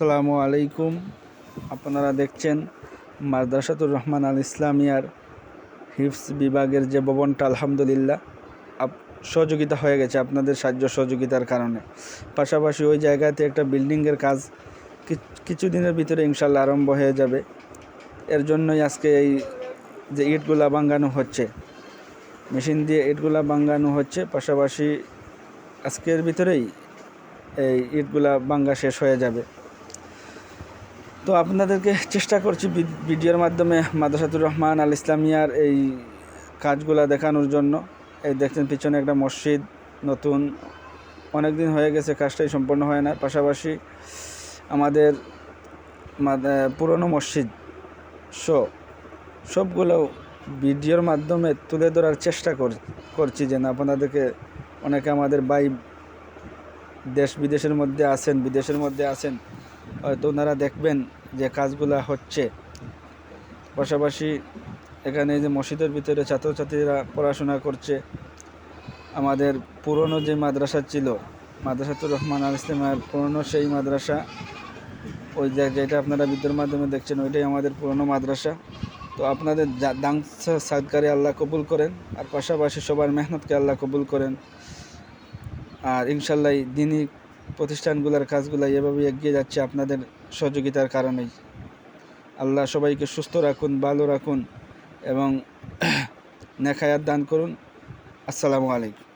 আসসালামু আলাইকুম। আপনারা দেখছেন মাদ্রাসাতুর রহমান আল ইসলামিয়ার হিফস বিভাগের যে ভবনটা, আলহামদুলিল্লাহ। সহযোগিতা হয়ে গেছে আপনাদের সাহায্য সহযোগিতার কারণে। পাশাপাশি ওই জায়গাতে একটা বিল্ডিংয়ের কাজ কিছুদিনের ভিতরে ইনশাল্লাহ আরম্ভ হয়ে যাবে। এর জন্যই আজকে এই যে ইটগুলা বাঙ্গানো হচ্ছে, মেশিন দিয়ে ইটগুলা বাঙ্গানো হচ্ছে। পাশাপাশি আজকের ভিতরেই এই ইটগুলা বাঙ্গা শেষ হয়ে যাবে। তো আপনাদেরকে চেষ্টা করছি ভিডিওর মাধ্যমে মাদ্রাসাতুর রহমান আল ইসলামিয়ার এই কাজগুলা দেখানোর জন্য। এই দেখছেন, পিছনে একটা মসজিদ, নতুন। অনেক দিন হয়ে গেছে, কাজটাই সম্পন্ন হয় না। পাশাপাশি আমাদের মাদ- পুরনো মসজিদ। শো সবগুলো ভিডিওর মাধ্যমে তুলে ধরার চেষ্টা কর- করছি যেন আপনাদেরকে অনেকে আমাদের বাই দেশ বিদেশের মধ্যে আছেন, বিদেশের মধ্যে আছেন হয়তো ওনারা দেখবেন যে কাজগুলা হচ্ছে। পাশাপাশি এখানে যে মসজিদের ভিতরে ছাত্রছাত্রীরা পড়াশোনা করছে। আমাদের পুরনো যে মাদ্রাসা ছিল, মাদ্রাসাতুর রহমান আল ইসলামের পুরনো সেই মাদ্রাসা, ওই যেটা আপনারা বিদ্যুর মাধ্যমে দেখছেন, ওইটাই আমাদের পুরনো মাদ্রাসা। তো আপনাদের দান সাদকারে আল্লাহ কবুল করেন, আর পাশাপাশি সবার মেহনতকে আল্লাহ কবুল করেন। আর ইনশাল্লাহ দিনই প্রতিষ্ঠানগুলোর কাজগুলো এভাবে এগিয়ে যাচ্ছে আপনাদের সহযোগিতার কারণেই। আল্লাহ সবাইকে সুস্থ রাখুন, ভালো রাখুন এবং নেখায়াত দান করুন। আসসালামু আলাইকুম।